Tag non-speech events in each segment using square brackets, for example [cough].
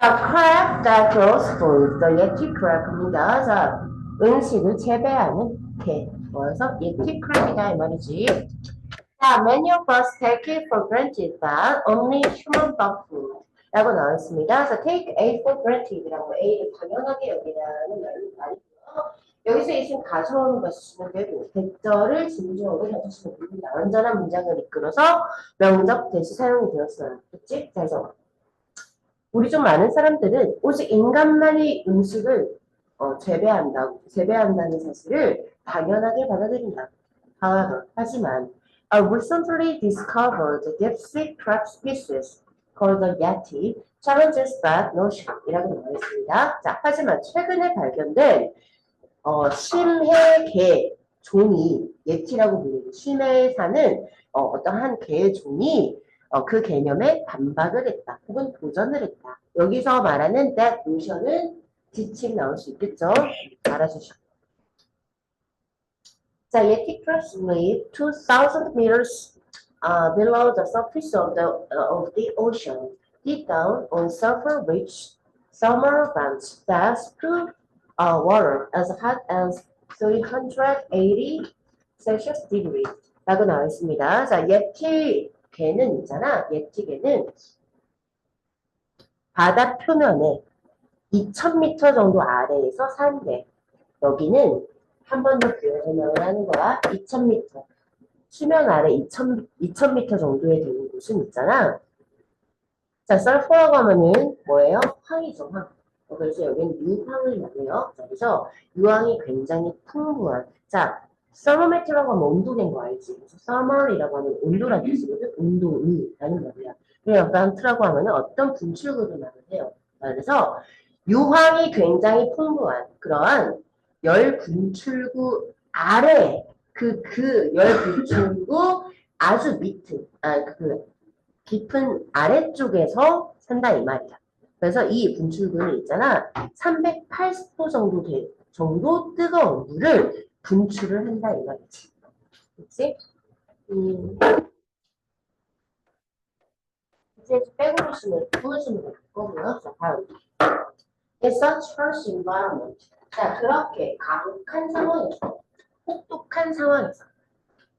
The crab that grows food, the crab입니다. 자, 음식을 재배하는 개. 그래서 yeti crab이다 이 말이지. 자, many of us take it for granted that only human bug food. 라고 나와 있습니다. 그래서 take A for granted라고 A를 당연하게 여기라는 말이- 말이고요. 여기서 이 지금 가져오는 것이시면 되고 대절을 진주어로 해주시면 됩니다. 완전한 문장을 이끌어서 명적 대시 사용이 되었어요. 그치? 그래서 우리 좀 많은 사람들은 오직 인간만이 음식을 어, 재배한다고 재배한다는 사실을 당연하게 받아들인다. However, 하지만 I recently discovered the deep sea crab species called the yeti challenges that notion 이라고 나와 있습니다. 자, 하지만 최근에 발견된 어, 심해개 종이 예티라고 불리는 심해에 사는 어, 어떤 한 개의 종이 어, 그 개념에 반박을 했다. 혹은 도전을 했다. 여기서 말하는 that notion은 지침 나올 수 있겠죠? 알아주시고. 자, yeti crabs live 2,000 meters uh, below the surface of the uh, of the ocean, deep down on sulfur-rich summer vents that spew uh, water as hot as 380 Celsius degree. 라고 나와 있습니다. 자, 예티 개는 있잖아. 예티 개는 바다 표면에 2000m 정도 아래에서 산대. 여기는 한 번 더 기호 설명을 하는 거야. 2000m. 수면 아래 2000, 2000m 정도에 되는 곳은 있잖아. 자, 썰포라고 하면은 뭐예요? 황이죠, 황. 어, 그래서 여기는 유황을 말해요. 자, 그래서 유황이 굉장히 풍부한. 자, 서머메트라고 하면 온도계인 거 알지? 그래서 summer이라고 하면 온도라는 뜻이거든. 온도의라는 말이야. 그리고 vent라고 하면은 어떤 분출구를 말해요. 그래서 유황이 굉장히 풍부한 그러한 열 분출구 아래 그 그 열 분출구 아주 밑은 아그 깊은 아래쪽에서 산다 이 말이야. 그래서 이 분출구는 있잖아 380도 정도 돼 정도 뜨거운 물을 분출을 한다 이 말이지. 그치? 음. 이제 빼고 보시면 부으시면 될 거고요. 자, 다음. In such harsh environment. 자, 그렇게 가혹한 상황에서, 혹독한 상황에서,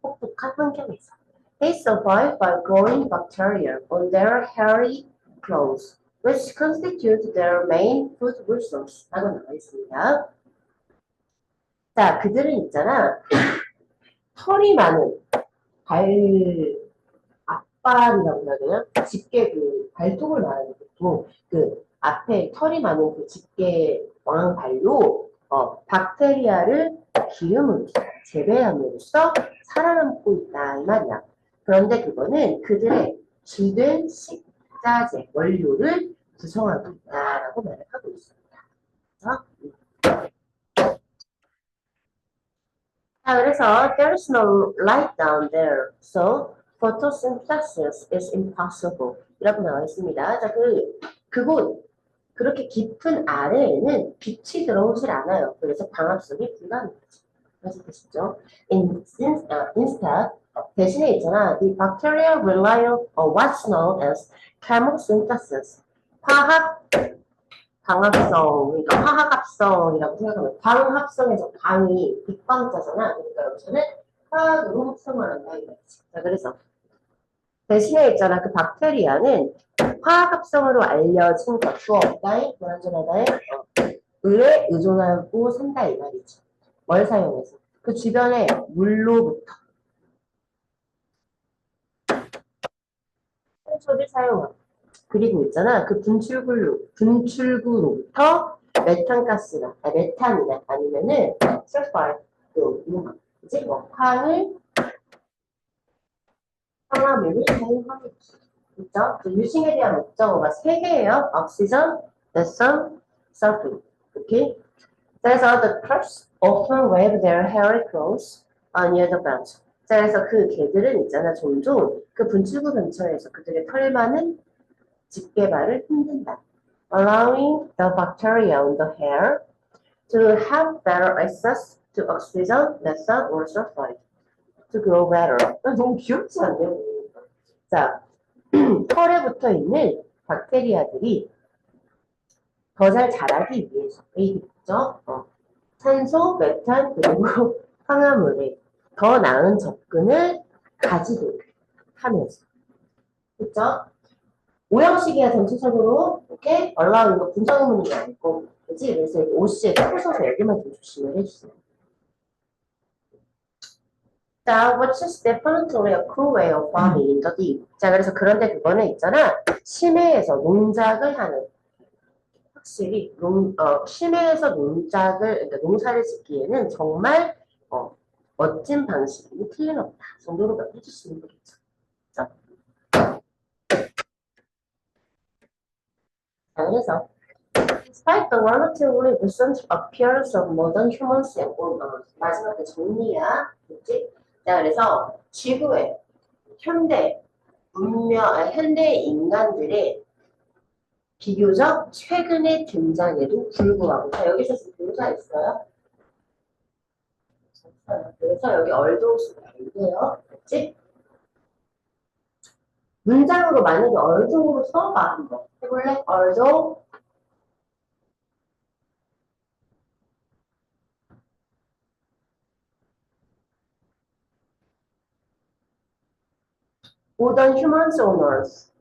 혹독한 환경에서. They survive by growing bacteria on their hairy clothes, which constitute their main food resource. 라고 나와 있습니다. 자, 그들은 있잖아. 털이 많은 발, 앞발이라고 해야 되나? 집게 그 발톱을 말하는 보통 그 앞에 털이 많은 그 집게 왕발로 어, 박테리아를 기름으로써 재배함으로써 살아남고 있다 이 말이야. 그런데 그거는 그들의 주된 식자재 원료를 구성하고 있다라고 말을 하고 있습니다. 그래서 자, 그래서 there's no light down there, so photosynthesis is impossible. 이라고 나와 있습니다. 자, 그 그곳 그렇게 깊은 아래에는 빛이 들어오질 않아요. 그래서 광합성이. 그래서 보시죠. In, in, uh, instead, 대신에 있잖아. The bacteria rely on what's known as chemosynthesis. 화학 광합성, 그러니까 화학합성이라고 생각하면 광합성에서 광이 빛광자잖아. 그러니까 여기서는 화학으로 합성을 한다 이거지. 자, 그래서 대신에 있잖아. 그 박테리아는 화학합성으로 알려진 것도 없다이 불완전하다의 어, 을에 의존하고 산다 이 말이지. 뭘 사용해서? 그 주변의 물로부터 산소를 사용하고 그리고 있잖아. 그 분출구로 분출구로부터 메탄가스나 아, 메탄이나 아니면은 설파이 또 이제 뭐 황을 황화물을 사용하고 있어. 있죠? 그 유싱에 대한 목적어가 세 개예요. oxygen, methane, sulfur. 오케이? 그래서 the crops often wave their hairy clothes near the branch. 자, 그래서 그 개들은 있잖아. 종종 그 분출구 근처에서 그들의 털 많은 집게발을 흔든다. allowing the bacteria on the hair to have better access to oxygen, methane, or sulfide to grow better. 너무 귀엽지 않냐? 자, 털에 붙어 있는 박테리아들이 더 잘 자라기 위해서. A겠죠? 어. 산소, 메탄, 그리고 황화물에 더 나은 접근을 가지도록 하면서. 그쵸? 오형식이야, 전체적으로. 오케이? 얼라우 이거 분석문이 아니고. 그치? 그래서 이렇게 OC에 풀어서 여기만 좀 조심을 해주세요. 자, which is definitely a cruel way of farming in the deep. 자, 그래서 그런데 그거는 있잖아. 심해에서 농작을 하는. 확실히 농, 어, 심해에서 농작을, 그러니까 농사를 짓기에는 정말 어, 멋진 방식이 틀림없다. 정도로 해주시면 되겠죠. 자, 자, 그래서 Despite the relatively recent appearance of modern humans and organisms. 마지막에 정리야. 그치? 자, 그래서 지구의 현대 문명, 아, 현대 인간들의 비교적 최근의 등장에도 불구하고. 자, 여기서 교사 있어요? 그래서 여기 얼도수가 있네요. 그치? 문장으로 만약에 얼도로 써봐. 해볼래? 얼도 modern humans owners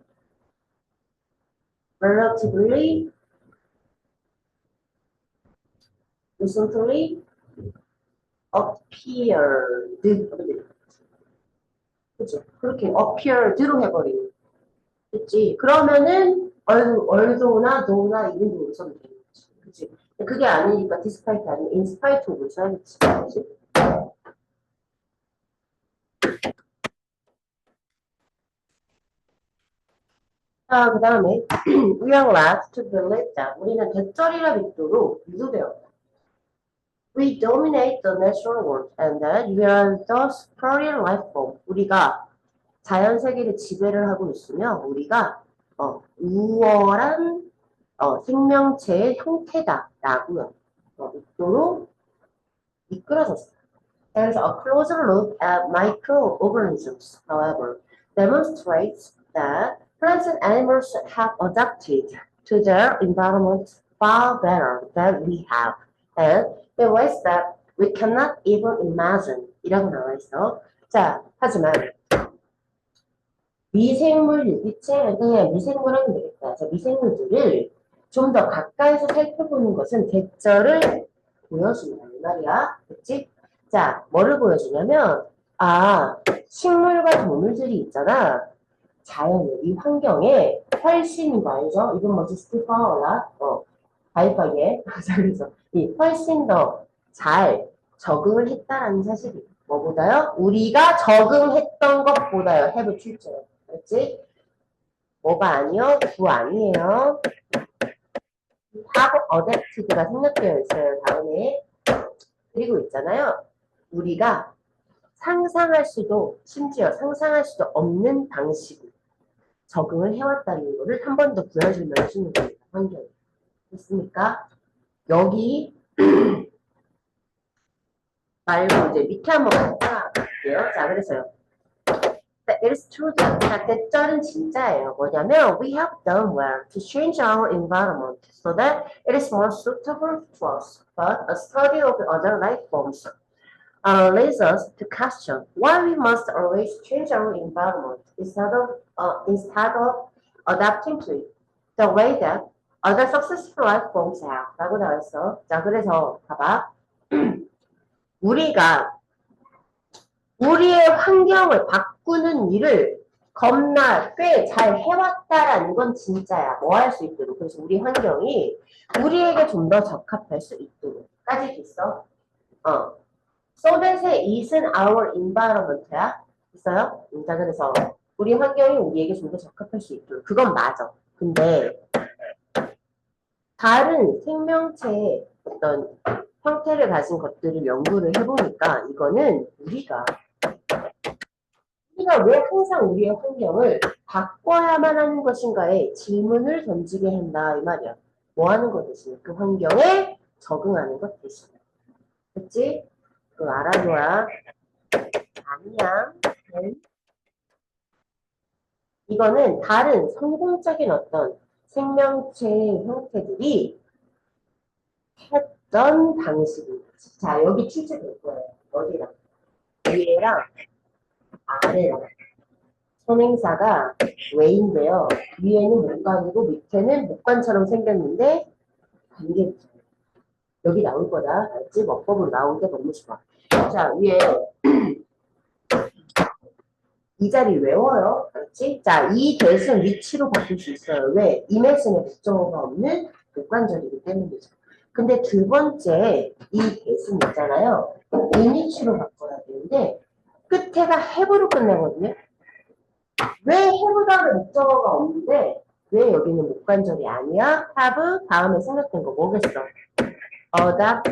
relatively recently appeared 그치? 그렇게 appeared로 해버리는 그치? 그러면은 얼, 얼도나 노나 이런 식으로 써도 되는 거지 그치? 그게 아니니까 despite 아니면 spite of를 써야겠지 그치? 아, 그 다음에 we are led to believe that 우리는 대절이라 믿도록 유도되었다. We dominate the natural world and that we are the superior life form. 우리가 자연 세계를 지배를 하고 있으며 우리가 어, 우월한 어, 생명체의 형태다라고요. 어, 믿도록 이끌어졌어요. There's a closer look at microorganisms, however, demonstrates that plants and animals have adapted to their environment far better than we have, and in ways that we cannot even imagine. 이라고 나와 있어. 자, 하지만 미생물 유기체, 그냥 미생물 하면 되겠다. 자, 미생물들을 좀 더 가까이서 살펴보는 것은 대절을 보여준다. 이 말이야. 그치? 자, 뭐를 보여주냐면, 아, 식물과 동물들이 있잖아. 자연의 이 환경에 훨씬 더 알죠? 이건 뭐지? 스티퍼라 어, 자, [laughs] 그래서 이 훨씬 더 잘 적응을 했다라는 사실이 뭐보다요? 우리가 적응했던 것보다요. have 출제요. 그렇지? 뭐가 아니요? 구 아니에요. have adapted가 생략되어 있어요. 다음에. 그리고 있잖아요. 우리가 상상할 수도 심지어 상상할 수도 없는 방식으로 적응을 해왔다는 거를 한번 더 보여주면 해주는 겁니다. 환경이. 됐습니까? 여기 [clears throat] 말고 이제 밑에 한번 갔다 갈게요. 자, 그래서요. It is true that 자, 대절은 진짜예요. 뭐냐면 we have done well to change our environment so that it is more suitable to us. But a study of other life forms uh, leads us to question why we must always change our environment instead of uh, instead of adapting to it the way that other successful life forms have. 라고 나왔어. 자, 그래서 봐봐. [clears throat] 우리가 우리의 환경을 바꾸는 일을 겁나 꽤 잘 해왔다라는 건 진짜야. 뭐 할 수 있도록. 그래서 우리 환경이 우리에게 좀 더 적합할 수 있도록. 까지 있어? 어. So that의 isn't our environment야. 있어요? 자, 그래서 우리 환경이 우리에게 좀 더 적합할 수 있도록. 그건 맞아. 근데 다른 생명체의 어떤 형태를 가진 것들을 연구를 해보니까 이거는 우리가 우리가 왜 항상 우리의 환경을 바꿔야만 하는 것인가에 질문을 던지게 한다 이 말이야. 뭐 하는 것 대신 그 환경에 적응하는 것 대신. 그치? 그거 알아둬야 아니야. 응? 이거는 다른 성공적인 어떤 생명체의 형태들이 했던 거지. 자, 여기 출제될 거예요. 어디랑? 위에랑 아래랑. 선행사가 왜인데요. 위에는 목관이고 밑에는 목관처럼 생겼는데 관계 여기 나올 거다. 알지? 먹법으로 나온 게 너무 좋아. 자, 위에 이 자리 외워요. 알지? 자, 이 대신 위치로 바꿀 수 있어요. 왜? 이메슨에 목적어가 없는 목관절이기 때문이죠. 근데 두 번째 이 대신 있잖아요. 이니치로 바꿔야 되는데 끝에가 have로 끝내거든요. 왜 다음에 목적어가 없는데 왜 여기는 목관절이 아니야? have 다음에 생각된 거 뭐겠어? 어다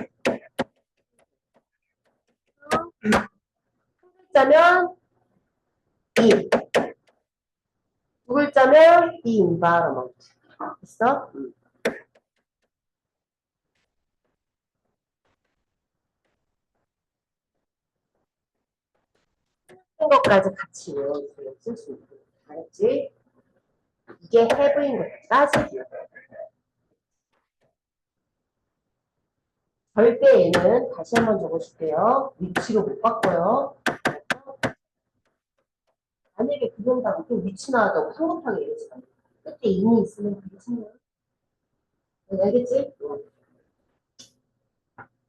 한 글자면 이. 두 글자면 the environment. 됐어? 음. 한 것까지 같이 외워주세요. 쓸수 있도록. 알았지? 이게 have인 것까지 절대 얘는 다시 한번 적어줄게요. 위치로 못 바꿔요. 만약에 그런다고 나왔다고 성급하게 얘기하지 마. 끝에 인이 있으면 괜찮아요. 네, 알겠지? 응.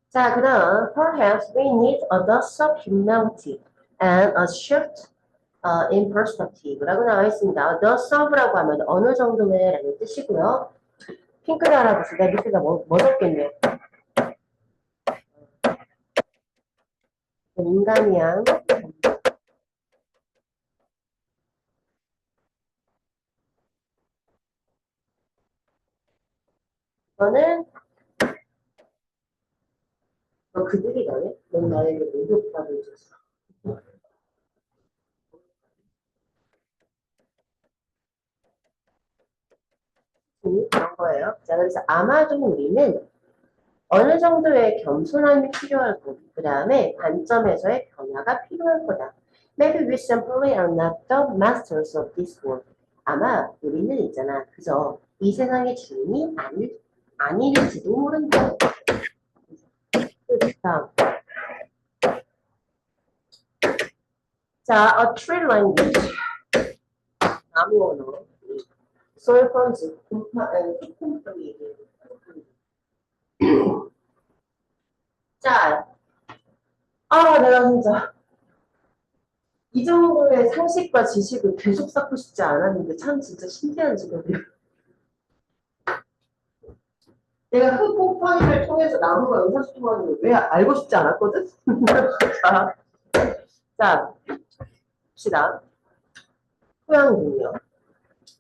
자, 그 다음, perhaps we need a dose of humility and a shift uh, in perspective 라고 나와 있습니다. dose of라고 하면 어느 정도의 라는 뜻이고요. 핑크를 알아보시다 밑에다 뭐, 뭐 적겠네요. 인간이야. 이거는 너 그들이 너네? 넌 나에게 목욕밥을 줬어. 음, 그런 거예요. 자, 그래서 아마도 우리는 어느 정도의 겸손함이 필요할 거고, 그 다음에 관점에서의 변화가 필요할 거다. Maybe we simply are not the masters of this world. 아마 우리는 있잖아. 그저 이 세상의 주인이 아닐, 아닐지도 모른다. 그렇다. 자, a tree language. 나무 언어. 소일 펀지, kumpa, and kumpa 얘기. 자, 아, 내가 진짜 이 정도의 상식과 지식을 계속 쌓고 싶지 않았는데 참 진짜 신기한 직업이야. 내가 흙 곰팡이를 통해서 나무가 의사소통하는 걸왜 알고 싶지 않았거든? 자, 자, 봅시다. 토양군요.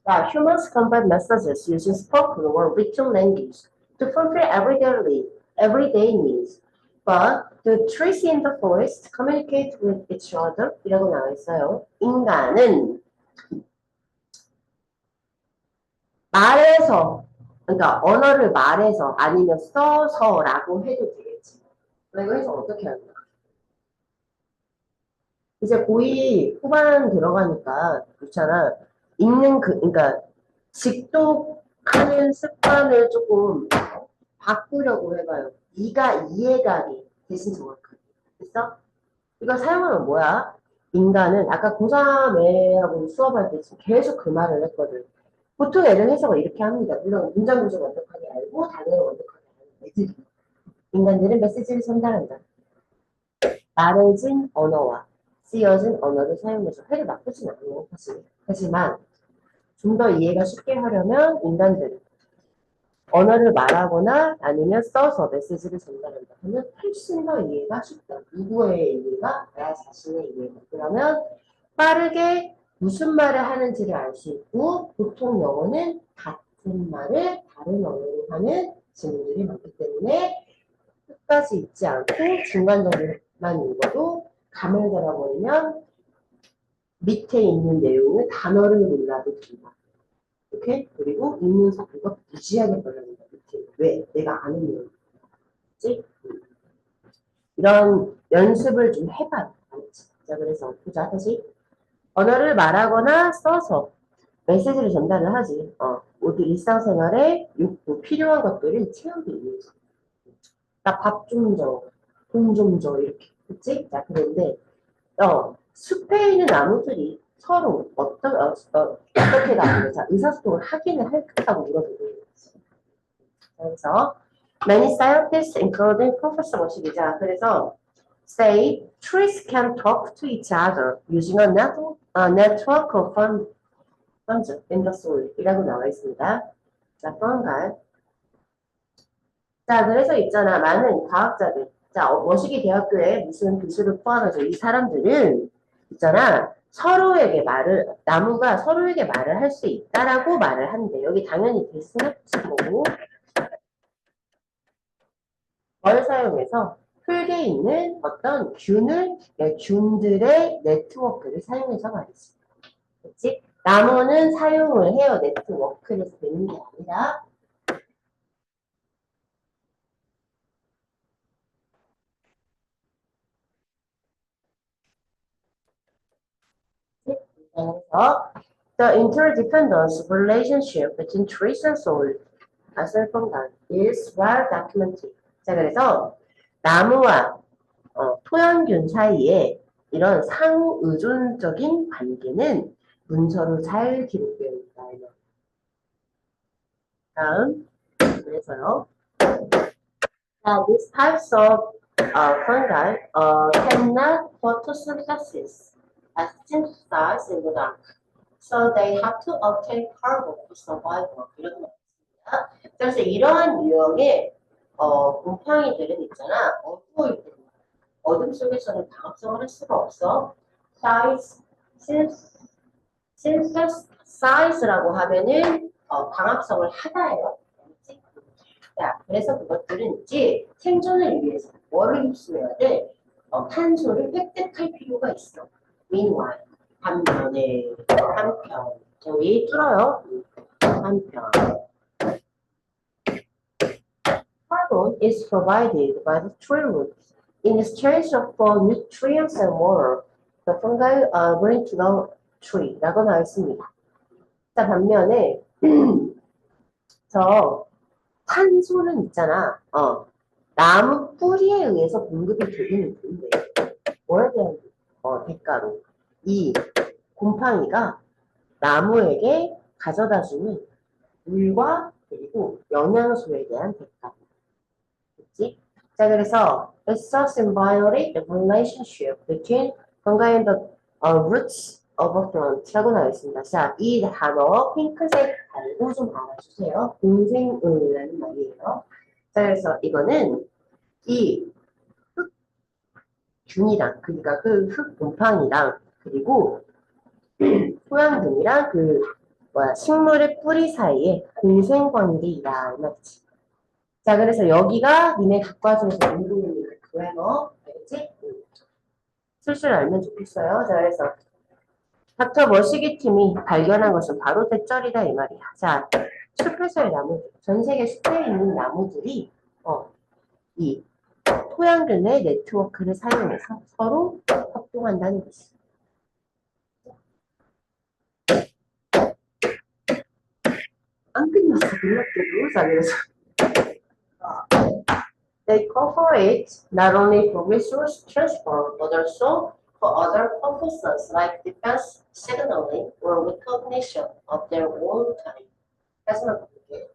자, humans convey messages using spoken or written language to fulfill everyday, everyday needs. But the trees in the forest communicate with each other. 이라고 나와 있어요. 인간은 말해서, 그러니까 언어를 말해서 아니면 써서라고 해도 되겠지. 이거 해서 어떻게 거야? 이제 고2 후반 들어가니까 그렇잖아. 읽는 그, 그러니까 직독하는 습관을 조금 바꾸려고 해봐요. 네가 이해가기 대신 정확하게. 됐어? 이거 사용하면 뭐야? 인간은 아까 고3 애하고 수업할 때 계속 그 말을 했거든. 보통 애들 해석을 이렇게 합니다. 물론 문장 구조 완벽하게 알고 단어를 완벽하게 아는 애들이. 인간들은 메시지를 전달한다. 말해진 언어와 쓰여진 언어를 사용해서 회를 나쁘진 않아요. 사실. 하지만 좀 더 이해가 쉽게 하려면 인간들은 언어를 말하거나 아니면 써서 메시지를 전달한다 하면 훨씬 더 이해가 쉽다. 누구의 이해가? 나 자신의 이해가. 그러면 빠르게 무슨 말을 하는지를 알 수 있고 보통 영어는 같은 말을 다른 언어로 하는 질문들이 많기 때문에 끝까지 읽지 않고 중간 정도만 읽어도 감을 잡아버리면 밑에 있는 내용을 단어를 몰라도 된다. 이렇게 그리고 읽는 속도가 무지하게 빨라진다. 밑에 왜? 내가 아는 내용이지? 이런 연습을 좀 해봐요. 자 그래서 보자 다시 언어를 말하거나 써서 메시지를 전달을 하지. 어, 모두 일상생활에 욕구, 필요한 것들을 채우기 위해서. 나 밥 좀 줘, 돈 좀 줘, 이렇게. 그치? 자, 그런데, 어, 숲에 있는 나무들이 서로 어떤, 어, 어, 어떻게 나누는, 자, 의사소통을 하기는 할까라고 물어보는 거지. 그래서, many scientists, including Professor 모시기자. 그래서, say, trees can talk to each other using a network, a network of fun, fungi in the soil. 이라고 나와 있습니다. 자, fungi. 자, 그래서 있잖아. 많은 과학자들. 자, 어, 머시기 대학교에 무슨 교수를 포함해서 이 사람들은 있잖아. 서로에게 말을, 나무가 서로에게 말을 할 수 있다라고 말을 하는데, 여기 당연히 뭐고, 뭘 사용해서 흙에 있는 어떤 균을, 네, 균들의 네트워크를 사용해서 말이지. 그치? 나무는 사용을 해요. 네트워크에서 되는 게 아니라. 그래서 the interdependence relationship between trees and soil fungi is well documented. 자, 그래서 나무와 어, 토양균 사이에 이런 상호 의존적인 관계는 문서로 잘 기록되어 있다. 다음 그래서요. 자, these types of uh, fungi uh, cannot photosynthesis as synthesized in the dark. So they have to obtain carbon for survival. 이렇게 말했습니다. 그래서 이러한 유형의 어, 곰팡이들은 있잖아. 어두울 때 어둠 속에서는 방합성을 할 수가 없어. size, synthesize라고 하면은 어, 방합성을 하다예요. 자, 그래서 그것들은 이제 생존을 위해서 뭐를 흡수해야 돼? 어, 탄소를 획득할 필요가 있어. meanwhile, 반면에 한편 저기 뚫어요. 한편 carbon is provided by the tree roots. In exchange for nutrients and water, the fungi uh, bring to the tree. 라고 나와 있습니다. 자, 반면에, 저, 탄소는 있잖아. 어, 나무 뿌리에 의해서 공급이 되기는 되는데, 뭐에 대한 어, 대가로. 이 곰팡이가 나무에게 가져다 주는 물과 그리고 영양소에 대한 대가. 그치? 자, 그래서 it's a symbiotic relationship between and the uh, roots of a plant라고 나와 있습니다. 자, 이 단어 핑크색 알고 좀 알아주세요. 공생을이라는 말이에요. 자, 그래서 이거는 이흙 균이랑 그러니까 그 흙 곰팡이랑 그리고 [clears throat] 토양균이랑 그 뭐야 식물의 뿌리 사이에 공생관계이다 이 말이지. 자, 그래서 여기가 니네 각과 중에서 운동입니다. 그래서 알겠지? 슬슬 알면 좋겠어요. 자, 그래서 닥터 머시기 팀이 발견한 것은 바로 대절이다 이 말이야. 자, 숲에서의 나무, 전 세계 숲에 있는 나무들이 어, 이 토양균의 네트워크를 사용해서 서로 협동한다는 것이. 안 끝났어, 끝났대도. 자, 그래서 They cooperate not only for resource transfer but also for other purposes like defense signaling or recognition of their own. 다시 한번 볼게요.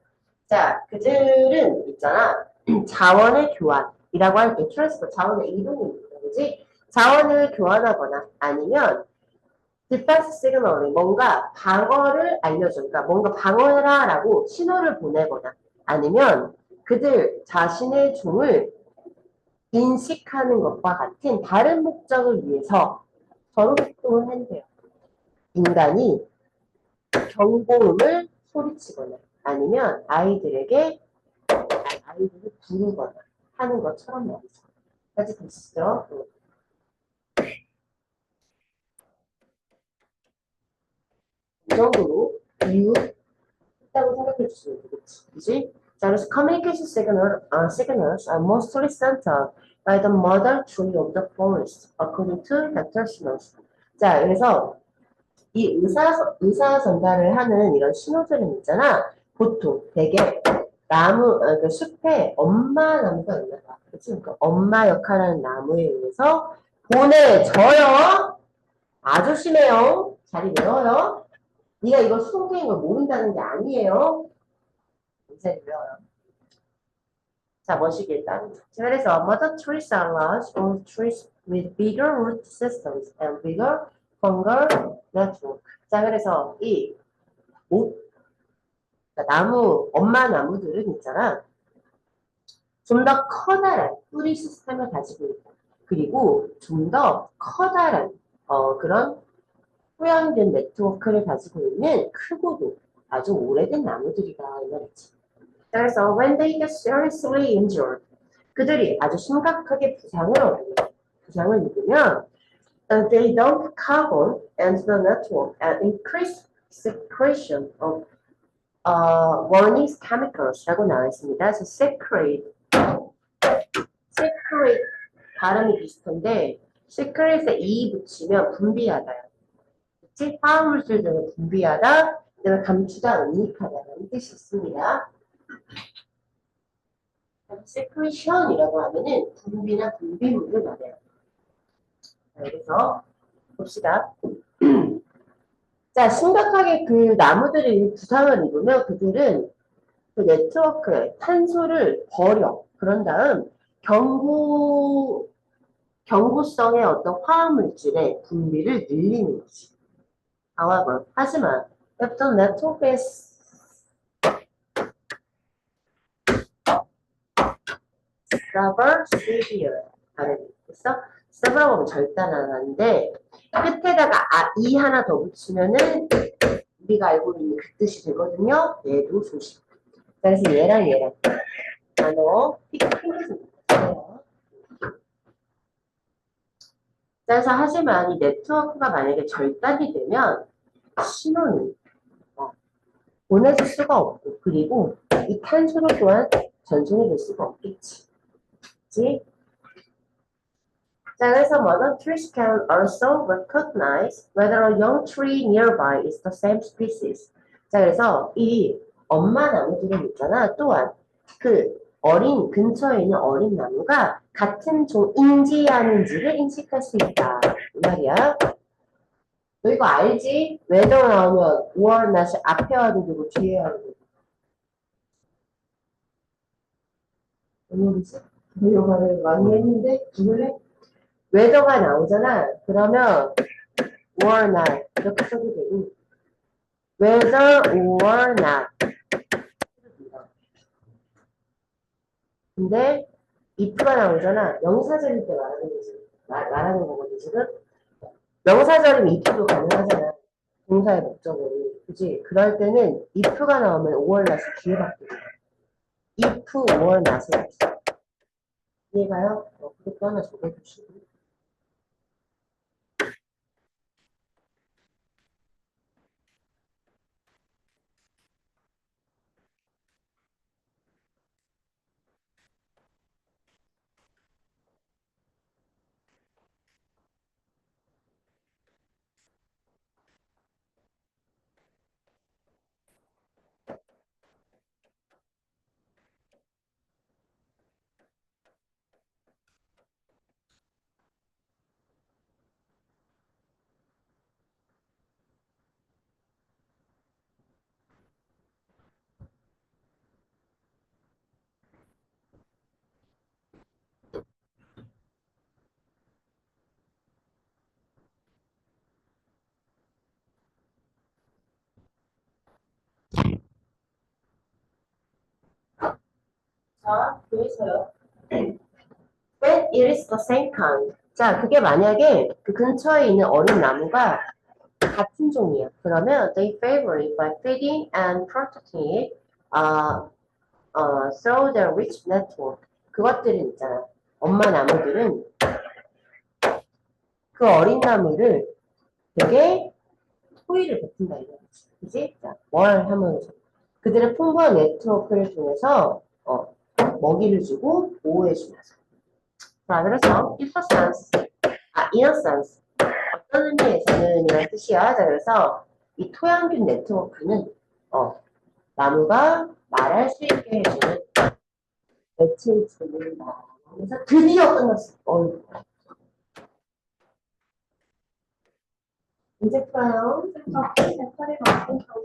자, 그들은 있잖아. 자원의 교환이라고 할때 트랜스퍼 자원의 이동입니다. 그지? 자원을 교환하거나 아니면 디펜스 시그널이 뭔가 방어를 알려줘. 그러니까 뭔가 방어해라 라고 신호를 보내거나 아니면 그들 자신의 종을 인식하는 것과 같은 다른 목적을 위해서 서로 활동을 한대요. 인간이 경고음을 소리치거나 아니면 아이들에게 아이들을 부르거나 하는 것처럼 말이죠. 까지 보시죠. 이 정도로 이유 있다고 생각해 주시면 되겠지. 그지? 자, 그래서 communication signal, uh, signals are mostly out by the mother tree of the forest, according to Dr. Schnoss. 자, 그래서 이 의사, 의사 전달을 하는 이런 신호들은 있잖아. 보통 되게 나무, 어, 그 숲에 엄마 나무가 있나 봐. 그치? 그 엄마 역할하는 나무에 의해서 보내져요. 아주 심해요. 잘 외워요. 네가 이거 수동태인 걸 모른다는 게 아니에요. 외워요. 자. 자, 그래서 mother trees are large or trees with bigger root systems and bigger fungal network. 자, 그래서 이 오, 그러니까 나무, 엄마 나무들은 있잖아. 좀 더 커다란 뿌리 시스템을 가지고 있다. 그리고 좀 더 커다란 어, 그런 후연된 네트워크를 가지고 있는 크고도 아주 오래된 나무들이다 이 말이지. 그래서 when they get seriously injured 그들이 아주 심각하게 부상을 부상을 입으면 uh, they dump carbon into the network and increase secretion of uh, warning chemicals라고 나와 있습니다. 그래서 secrete, secrete 발음이 비슷한데 secrete에 e 붙이면 분비하다요. 그치? 화학 물질 등을 분비하다, 감추다, 은닉하다라는 뜻이 있습니다. Secretion이라고 하면은 분비나 분비물을 말해요. 자, 그래서 봅시다. [clears throat] 자, 심각하게 그 나무들이 부상을 입으면 그들은 그 네트워크에 탄소를 버려. 그런 다음 경구, 경구성의 어떤 화학물질의 분비를 늘리는 거지. However, 하지만 if the network is sever severe 발음이 있어? sever 하면 절단하는데 끝에다가 아, 이 하나 더 붙이면은 우리가 알고 있는 그 뜻이 되거든요. 얘도 조심. 그래서 얘랑 얘랑 단어. 그래서 하지만 이 네트워크가 만약에 절단이 되면 신호는 어, 보내줄 수가 없고 그리고 이 탄소를 또한 전송이 될 수가 없겠지. 그치? 자, 그래서 modern trees can also recognize whether a young tree nearby is the same species. 자, 그래서 이 엄마 나무들은 있잖아. 또한 그 어린 근처에 있는 어린 나무가 같은 종인지 아닌지를 인식할 수 있다. 이 말이야. 너 이거 알지? 외도 나오면 5월 날씨 앞에 와도 되고 뒤에 와도 되고. 모르지? 이거 말을 많이 했는데 죽을래? 웨더가 나오잖아. 그러면 or not 이렇게 써도 되고 whether or not 근데 if가 나오잖아. 명사절일 때 말하는 거지. 말, 말하는 거거든 지금. 명사절이면 if도 가능하잖아. 동사의 목적으로. 그지? 그럴 때는 if가 나오면 or not이 뒤에 바뀌어. if or not을 없어. 이해가요? 어, 그것도 하나 적어주시고. 자, 보이세요? When it is the same kind. 자, 그게 만약에 그 근처에 있는 어린 나무가 같은 종이야. 그러면 they favor it by feeding and protecting it uh, uh, through their rich network. 그것들은 있잖아. 엄마 나무들은 그 어린 나무를 되게 토의를 베푼다 이거지. 그지? 자, 뭘 하면 그들의 풍부한 네트워크를 통해서 어, 먹이를 주고 보호해 주면서. 자, 그래서 innocence, 아, innocence. 어떤 의미에서는 이런 뜻이야. 자, 그래서 이 토양균 네트워크는 어, 나무가 말할 수 있게 해주는 며칠 주는다. 그래서 드디어 끝났어. 어. 그래서 내 차례가